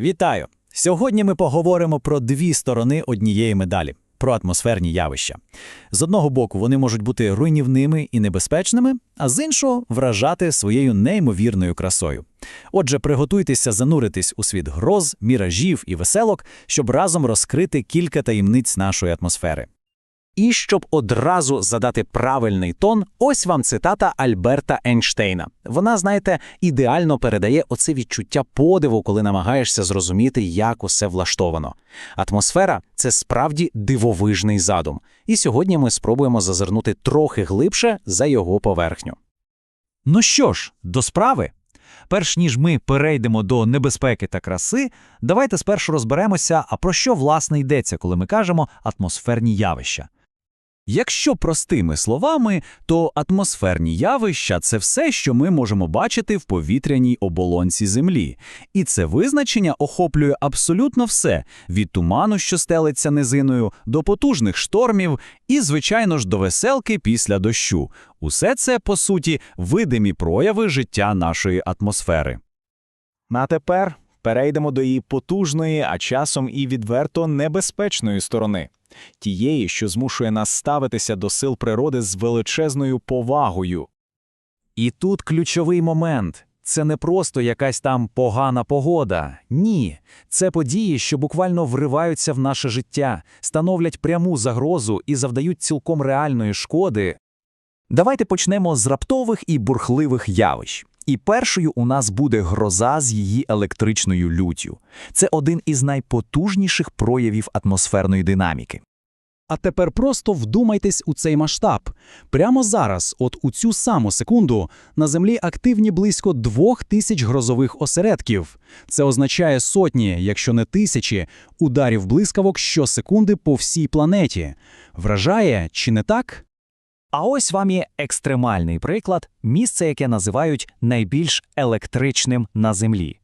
Вітаю! Сьогодні ми поговоримо про дві сторони однієї медалі про атмосферні явища. З одного боку, вони можуть бути руйнівними і небезпечними, а з іншого вражати своєю неймовірною красою. Отже, приготуйтеся зануритись у світ гроз, міражів і веселок, щоб разом розкрити кілька таємниць нашої атмосфери. І щоб одразу задати правильний тон, ось вам цитата Альберта Ейнштейна. Вона, знаєте, ідеально передає оце відчуття подиву, коли намагаєшся зрозуміти, як усе влаштовано. Атмосфера це справді дивовижний задум. І сьогодні ми спробуємо зазирнути трохи глибше за його поверхню. Ну що ж, до справи. Перш ніж ми перейдемо до небезпеки та краси, давайте спершу розберемося, а про що власне йдеться, коли ми кажемо атмосферні явища. Якщо простими словами, то атмосферні явища це все, що ми можемо бачити в повітряній оболонці Землі. І це визначення охоплює абсолютно все від туману, що стелиться низиною, до потужних штормів і, звичайно ж, до веселки після дощу. Усе це, по суті, видимі прояви життя нашої атмосфери. А тепер перейдемо до її потужної, а часом і відверто небезпечної сторони, тієї, що змушує нас ставитися до сил природи з величезною повагою. І тут ключовий момент. Це не просто якась там погана погода. Ні, це події, що буквально вриваються в наше життя, становлять пряму загрозу і завдають цілком реальної шкоди. Давайте почнемо з раптових і бурхливих явищ. І першою у нас буде гроза з її електричною люттю. Це один із найпотужніших проявів атмосферної динаміки. А тепер просто вдумайтесь у цей масштаб. Прямо зараз, от у цю саму секунду, на Землі активні близько двох тисяч грозових осередків. Це означає сотні, якщо не тисячі, ударів блискавок щосекунди по всій планеті. Вражає, чи не так? А ось вам є екстремальний приклад місце, яке називають найбільш електричним на Землі.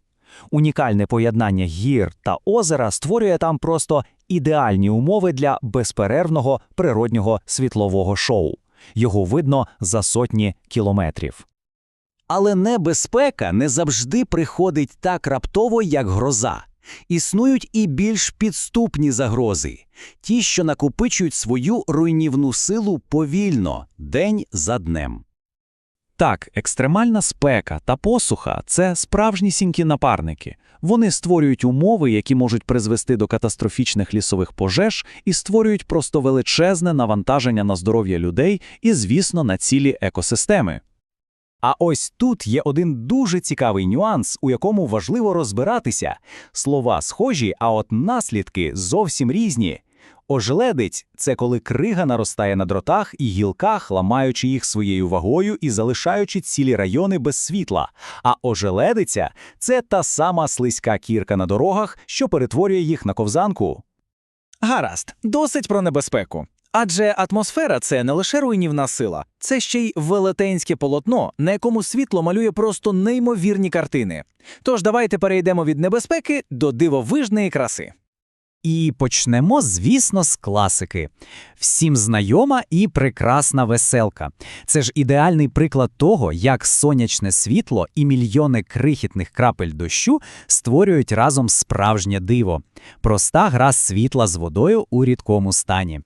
Унікальне поєднання гір та озера створює там просто ідеальні умови для безперервного природнього світлового шоу. Його видно за сотні кілометрів. Але небезпека не завжди приходить так раптово, як гроза. Існують і більш підступні загрози, ті, що накопичують свою руйнівну силу повільно, день за днем. Так, екстремальна спека та посуха це справжнісінькі напарники. Вони створюють умови, які можуть призвести до катастрофічних лісових пожеж і створюють просто величезне навантаження на здоров'я людей і, звісно, на цілі екосистеми. А ось тут є один дуже цікавий нюанс, у якому важливо розбиратися. Слова схожі, а от наслідки зовсім різні. Ожеледець це коли крига наростає на дротах і гілках, ламаючи їх своєю вагою і залишаючи цілі райони без світла. А ожеледиця це та сама слизька кірка на дорогах, що перетворює їх на ковзанку. Гаразд, досить про небезпеку. Адже атмосфера це не лише руйнівна сила, це ще й велетенське полотно, на якому світло малює просто неймовірні картини. Тож давайте перейдемо від небезпеки до дивовижної краси. І почнемо, звісно, з класики. Всім знайома і прекрасна веселка. Це ж ідеальний приклад того, як сонячне світло і мільйони крихітних крапель дощу створюють разом справжнє диво. Проста гра світла з водою у рідкому стані.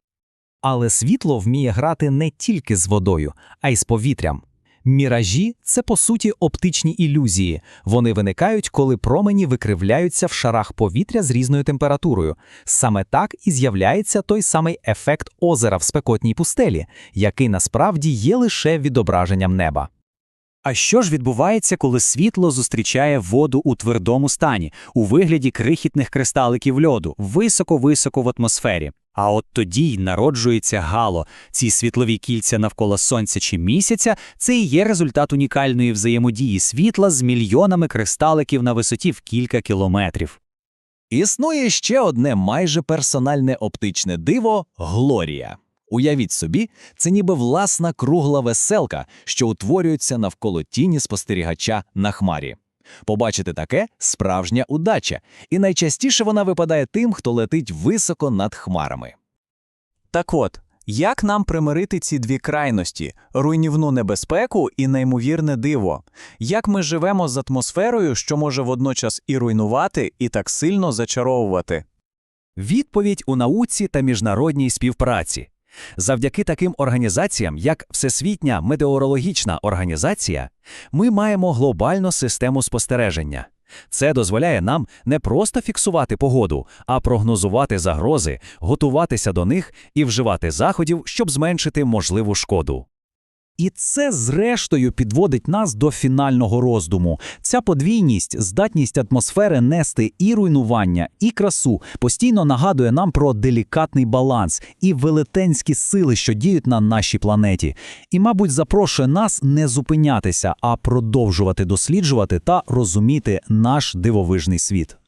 Але світло вміє грати не тільки з водою, а й з повітрям. Міражі це по суті оптичні ілюзії. Вони виникають, коли промені викривляються в шарах повітря з різною температурою. Саме так і з'являється той самий ефект озера в спекотній пустелі, який насправді є лише відображенням неба. А що ж відбувається, коли світло зустрічає воду у твердому стані, у вигляді крихітних кристаликів льоду, високо-високо в атмосфері? А от тоді й народжується гало. Ці світлові кільця навколо сонця чи місяця це і є результат унікальної взаємодії світла з мільйонами кристаликів на висоті в кілька кілометрів. Існує ще одне майже персональне оптичне диво Глорія. Уявіть собі, це ніби власна кругла веселка, що утворюється навколо тіні спостерігача на хмарі. Побачити таке справжня удача, і найчастіше вона випадає тим, хто летить високо над хмарами. Так от, Як нам примирити ці дві крайності руйнівну небезпеку і неймовірне диво? Як ми живемо з атмосферою, що може водночас і руйнувати, і так сильно зачаровувати? Відповідь у науці та міжнародній співпраці. Завдяки таким організаціям, як Всесвітня метеорологічна організація, ми маємо глобальну систему спостереження. Це дозволяє нам не просто фіксувати погоду, а прогнозувати загрози, готуватися до них і вживати заходів, щоб зменшити можливу шкоду. І це, зрештою, підводить нас до фінального роздуму. Ця подвійність, здатність атмосфери нести і руйнування, і красу, постійно нагадує нам про делікатний баланс і велетенські сили, що діють на нашій планеті. І, мабуть, запрошує нас не зупинятися, а продовжувати досліджувати та розуміти наш дивовижний світ.